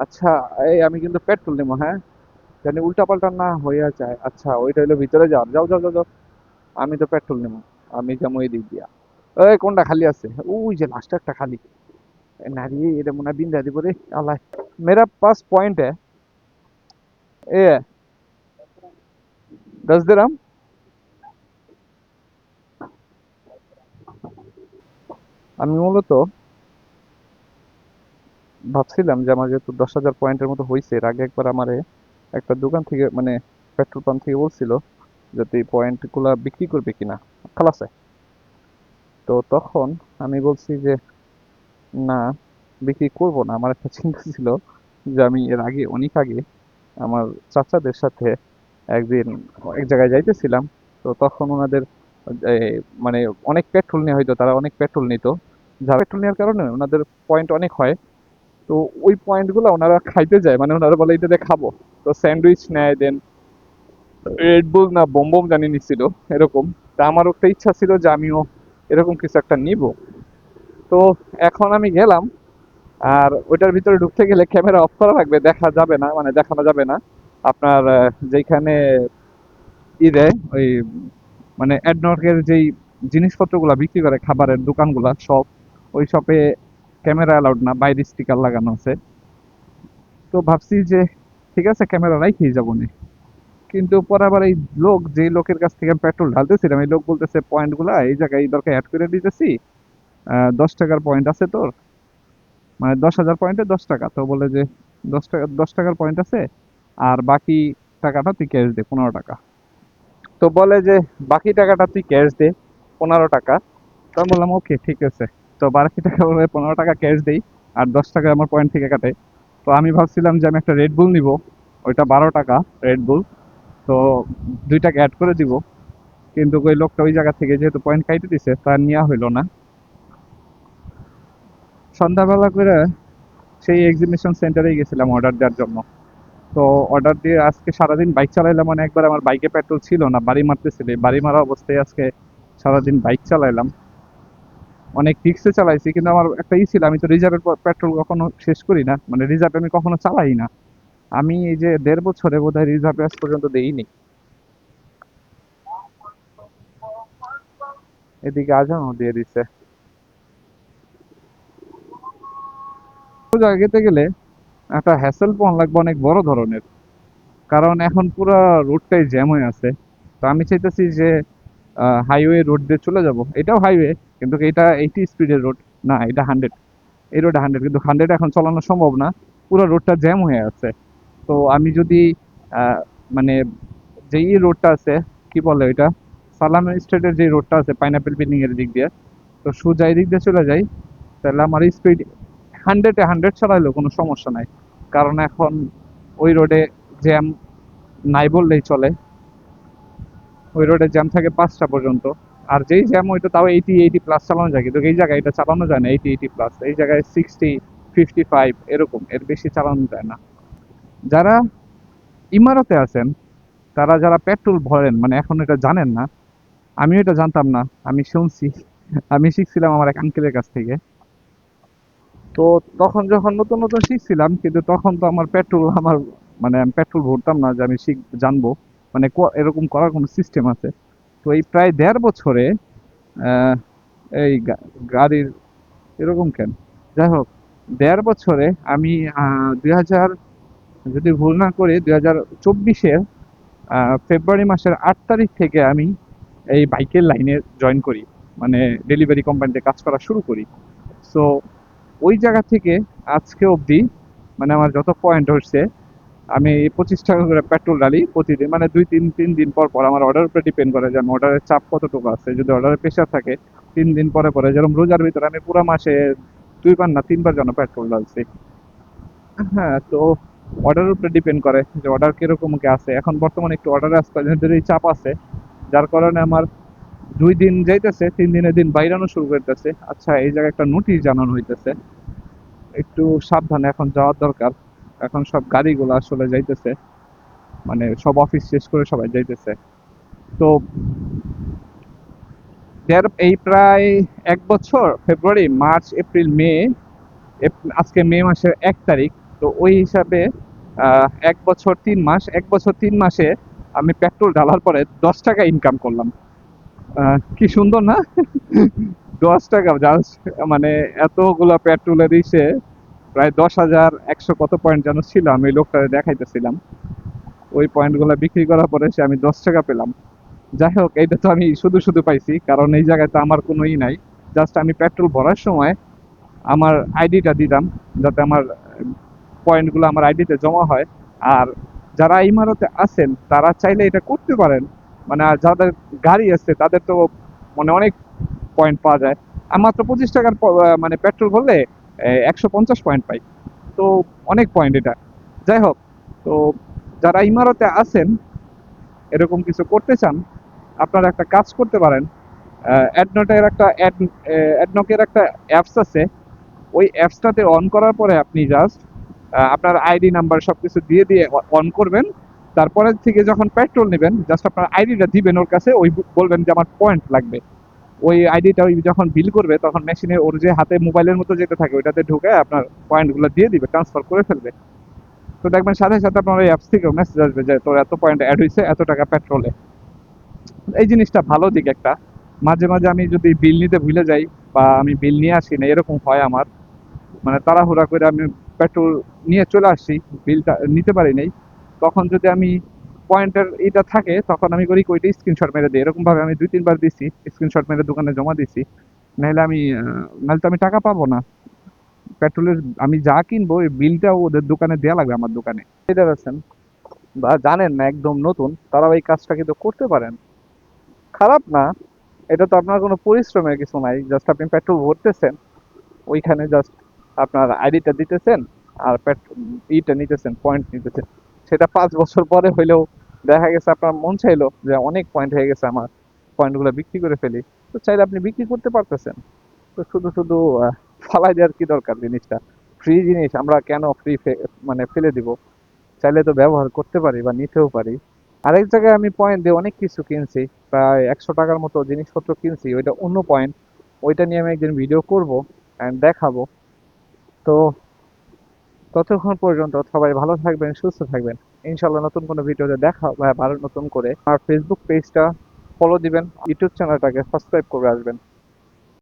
আচ্ছা এই আমি কিন্তু পেট্রোল নেবো হ্যাঁ জানি উল্টা পাল্টা না হইয়া যায় আচ্ছা ওইটা হলো ভিতরে যাও যাও যাও যাও যাও। আমি তো পেট্রোল নেবো আমি যাবো এই দিক দিয়া এই কোনটা খালি আছে ওই যে লাস্টে একটা খালি এ নারী এটা মনে হয় বিন্দা দিব রে আল্লাহ मेरा पास पॉइंट है ये है दस दिरहम আমি মূলত ভাবছিলাম যে আমার যেহেতু দশ হাজার পয়েন্টের মতো হয়েছে এর আগে একবার আমারে একটা দোকান থেকে মানে পেট্রোল পাম্প থেকে বলছিল যে তুই পয়েন্টগুলা বিক্রি করবে কিনা। খালাসে তো তখন আমি বলছি যে, না, বিক্রি করব না। আমার একটা চিন্তা ছিল যে আমি এর আগে, অনেক আগে আমার চাচাদের সাথে একদিন এক জায়গায় যাইতেছিলাম। তো তখন ওনাদের মানে অনেক পেট্রোল নিয়ে হয়তো, তারা অনেক পেট্রোল নিত। যারা পেট্রোল নেওয়ার কারণে ওনাদের পয়েন্ট অনেক হয়। তো ওই পয়েন্টগুলো ওনারা খাইতে যায়। মানে ওনারা বলে, এটা দিয়ে খাব। তো স্যান্ডউইচ নেয় দেন রেড বুল না বোম বোম জানি নিছিল, এরকম। তা আমার একটা ইচ্ছা ছিল যে আমিও এরকম কিছু একটা নিব। তো এখন আমি গেলাম, আর ওইটার ভিতরে ঢুকতে গেলে ক্যামেরা অফ করা লাগবে, দেখা যাবে না মানে দেখানো যাবে না। আপনার যেখানে ই দেয়, ওই মানে অ্যাডনর্কের যেই জিনিসপত্রগুলা বিক্রি করে, খাবারের দোকানগুলা, সব, ওই শপে ক্যামেরা অ্যালাউড না, বাইরে স্টিকার লাগানো আছে। তো ভাবছি যে, ঠিক আছে, ক্যামেরা রাইখেই যাব নি। কিন্তু পরে আবার এই লোক যেই লোকের কাছ থেকে আমি পেট্রোল ঢালতেছিলাম, এই লোক বলতেছে পয়েন্টগুলা এই জায়গায় এই দরকার অ্যাড করে দিতেছি। দশ টাকার পয়েন্ট আছে তোর। মানে দশ হাজার পয়েন্টে দশ টাকা। তো বলে যে, দশ টাকা, দশ টাকার পয়েন্ট আছে, আর বাকি টাকাটা তুই ক্যাশ দে, পনেরো টাকা। তো বলে যে, বাকি টাকাটা তুই ক্যাশ দে, পনেরো টাকা। তো বললাম ওকে ঠিক আছে। তো বাকি টাকা বলে পনেরো টাকা ক্যাশ দেই আর দশ টাকা আমার পয়েন্ট থেকে কাটে। তো আমি ভাবছিলাম যে আমি একটা রেড বুল নিব, ওইটা বারো টাকা রেড বুল তো দুই টাকা অ্যাড করে দিব। কিন্তু ওই লোকটা ওই জায়গা থেকে যেহেতু পয়েন্ট কাইটে দিছে তার নেওয়া হইল না। সন্ধ্যাবেলা করে সেই এক্সিবিশন সেন্টারেই গেছিলাম অর্ডার দেওয়ার জন্য। তো অর্ডার দিয়ে আজকে সারাদিন বাইক চালাইলাম মানে একবার আমার বাইকে পেট্রোল ছিল না, বাড়ি মারতেছিল। বাড়ি মারা অবস্থায় আজকে সারাদিন বাইক চালাইলাম। অনেক রিক্সে চালাইছি, কিন্তু আমার একটা ই ছিল, আমি তো রিজার্ভের পেট্রোল কখনো শেষ করি না মানে রিজার্ভ আমি কখনো চালাই না। আমি এই যে দেড় বছরে বোধহয় রিজার্ভে আজ পর্যন্ত দেইনি। এদিকে আজানও দিয়ে যেতে গেলে একটা হ্যাসেল ফোন লাগবে অনেক বড় ধরনের। কারণ এখন পুরো রোডটাই জ্যাম হয়ে আছে। তো আমি চাইতেছি যে হাইওয়ে রোড দিয়ে চলে যাব। এটাও হাইওয়ে কিন্তু এটা এইটি স্পিডের রোড না, এটা হান্ড্রেড এই রোডে হান্ড্রেড কিন্তু হান্ড্রেড এখন চালানো সম্ভব না। পুরো রোডটা জ্যাম হয়ে আছে। তো আমি যদি মানে যেই রোডটা আছে, কি বলে ওইটা? সালাম স্ট্রিটের যে রোডটা আছে পাইনাপেল বিল্ডিং এর দিক দিয়ে, তো সোজা এই দিক দিয়ে চলে যাই, তাহলে আমার স্পিড হান্ড্রেডে হান্ড্রেড চালাইলেও কোনো সমস্যা নাই। কারণ এখন ওই রোডে জ্যাম নাই বললেই চলে। ওই রোডে জ্যাম থাকে পাঁচটা পর্যন্ত। আর যেই জ্যাম ওইটা তাও এইটি এইটি প্লাস চালানো যায়, কিন্তু এই জায়গায় এটা চালানো যায় না এইটি এইটি প্লাস এই জায়গায় সিক্সটি ফিফটি ফাইভ এরকম, এর বেশি চালানো যায় না। যারা ইমারতে আছেন, তারা যারা পেট্রোল ভরেন মানে এখন এটা জানেন না, আমিও এটা জানতাম না, আমি শুনছি। আমি শিখছিলাম আমার এক আঙ্কেলের কাছ থেকে। তো তখন যখন নতুন নতুন শিখছিলাম, কিন্তু তখন তো আমার পেট্রোল আমার মানে আমি পেট্রোল ভরতাম না যে আমি শিখ, জানব। মানে এরকম করার কোনো সিস্টেম আছে। তো এই প্রায় দেড় বছরে এই গাড়ির, এরকম কেন? যাই হোক, দেড় বছরে আমি দুই হাজার যদি ভুল না করি দুই হাজার চব্বিশের ফেব্রুয়ারি মাসের আট তারিখ থেকে আমি এই বাইকের লাইনে জয়েন করি। মানে ডেলিভারি কোম্পানিতে কাজ করা শুরু করি। সো ওই জায়গা থেকে আজকে অবধি মানে আমার যত পয়েন্ট হচ্ছে আমি পঁচিশ টাকা করে পেট্রোল ডালি প্রতিদিন মানে দুই তিন তিন দিন পর পর আমার অর্ডার উপরে ডিপেন্ড করে যে আমার অর্ডারের চাপ কতটুকু আছে। যদি অর্ডারের প্রেশার থাকে, তিন দিন পরে পরে যেরকম রোজার ভিতরে আমি পুরো মাসে দুইবার না তিনবার যেন পেট্রোল ডালছি হ্যাঁ তো অর্ডারের উপরে ডিপেন্ড করে যে অর্ডার কীরকম কি আছে। এখন বর্তমানে একটু অর্ডারে অর্ডার এই চাপ আছে, যার কারণে আমার দুই দিন যাইতেছে, তিন দিনের দিন বাইরানো শুরু করতেছে। আচ্ছা এই জায়গায় একটা নোটিশ জানানো হইতেছে। একটু সাবধানে এখন যাওয়ার দরকার। এখন সব গাড়িগুলো আসলে যাইতেছে। মানে সব অফিস শেষ করে সবাই যাইতেছে। তো এই প্রায় এক বছর, ফেব্রুয়ারি, মার্চ, এপ্রিল, মে আজকে মে মাসের এক তারিখ, তো ওই হিসাবে এক বছর তিন মাস, এক বছর তিন মাসে আমি পেট্রোল ঢালার পরে দশ টাকা ইনকাম করলাম। কি সুন্দর না? দশ টাকা, জাস্ট মানে এতগুলা পেট্রোলের ইসে প্রায় দশ হাজার একশো কত পয়েন্ট যেন ছিল, আমি ওই দেখাইতেছিলাম। ওই পয়েন্টগুলো বিক্রি করার পরে সে আমি দশ টাকা পেলাম। যাই হোক, এইটা তো আমি শুধু শুধু পাইছি, কারণ এই জায়গায় তো আমার কোনো ই নাই। জাস্ট আমি পেট্রোল ভরার সময় আমার আইডিটা দিতাম, যাতে আমার পয়েন্টগুলো আমার আইডিতে জমা হয়। আর যারা ইমারতে আছেন, তারা চাইলে এটা করতে পারেন। মানে যাদের গাড়ি আছে, তাদের তো মানে অনেক পয়েন্ট পাওয়া যায়। আর মাত্র পঁচিশ টাকার মানে পেট্রোল ভরলে একশো পঞ্চাশ পয়েন্ট পাই। তো অনেক পয়েন্ট এটা। যাই হোক, তো যারা ইমারতে আছেন, এরকম কিছু করতে চান, আপনারা একটা কাজ করতে পারেন। অ্যাডনটের একটা অ্যাড অ্যাডনকের একটা অ্যাপস আছে। ওই অ্যাপসটাতে অন করার পরে আপনি জাস্ট আপনার আইডি নাম্বার সব কিছু দিয়ে দিয়ে অন করবেন। তারপরে থেকে যখন পেট্রোল নেবেন জাস্ট আপনার আইডিটা দিবেন ওর কাছে, ওই বলবেন যে আমার পয়েন্ট লাগবে। ওই আইডিটা ওই যখন বিল করবে, তখন মেশিনে ওর যে হাতে মোবাইলের মতো যেটা থাকে, ওইটাতে ঢুকে আপনার পয়েন্টগুলো দিয়ে দিবে ট্রান্সফার করে ফেলবে। তো দেখবেন সাথে সাথে আপনার ওই অ্যাপস থেকেও মেসেজ আসবে যে, তোর এত পয়েন্ট অ্যাড হয়েছে এত টাকা পেট্রোলে এই জিনিসটা ভালো দিক একটা। মাঝে মাঝে আমি যদি বিল নিতে ভুলে যাই বা আমি বিল নিয়ে আসি না, এরকম হয় আমার। মানে তাড়াহুড়া করে আমি পেট্রোল নিয়ে চলে আসছি বিলটা নিতে পারি নাই। তখন যদি আমি পয়েন্টের এটা থাকে, তখন আমি করি ওইটা স্ক্রিনশট মেরে দিই এরকম ভাবে আমি দুই, তিনবার দিছি স্ক্রিনশট মেরে দোকানে জমা দিছি। নাহলে আমি নাহলে তো আমি টাকা পাবো না। পেট্রোলের, আমি যা কিনবো ওই বিলটাও ওদের দোকানে দেওয়া লাগবে আমার দোকানে। লিডার আছেন বা জানেন না, একদম নতুন, তারা এই কাজটা কিন্তু করতে পারেন। খারাপ না, এটা তো আপনার কোনো পরিশ্রমের কিছু নাই জাস্ট আপনি পেট্রোল ভরতেছেন, ওইখানে জাস্ট আপনার আইডিটা দিতেছেন, আর পেট্রোল ইটা নিতেছেন পয়েন্ট নিতেছেন। সেটা পাঁচ বছর পরে হইলেও দেখা গেছে আপনার মন চাইলো যে অনেক পয়েন্ট হয়ে গেছে আমার পয়েন্ট পয়েন্টগুলো বিক্রি করে ফেলি। তো চাইলে আপনি বিক্রি করতে পারতেছেন। তো শুধু শুধু ফালাই দেওয়ার কি দরকার জিনিসটা? ফ্রি জিনিস আমরা কেন ফ্রি মানে ফেলে দিব? চাইলে তো ব্যবহার করতে পারি বা নিতেও পারি। আরেক জায়গায় আমি পয়েন্ট দিয়ে অনেক কিছু কিনছি। প্রায় একশো টাকার মতো জিনিসপত্র কিনছি। ওইটা অন্য পয়েন্ট ওইটা নিয়ে আমি একদিন ভিডিও করব অ্যান্ড দেখাবো। তো ততক্ষণ পর্যন্ত সবাই ভালো থাকবেন, সুস্থ থাকবেন। ইনশাল্লাহ নতুন কোনো ভিডিওতে দেখা হবে, আবার নতুন করে। আর ফেসবুক পেজটা ফলো দিবেন ইউটিউব চ্যানেলটাকে সাবস্ক্রাইব করে আসবেন।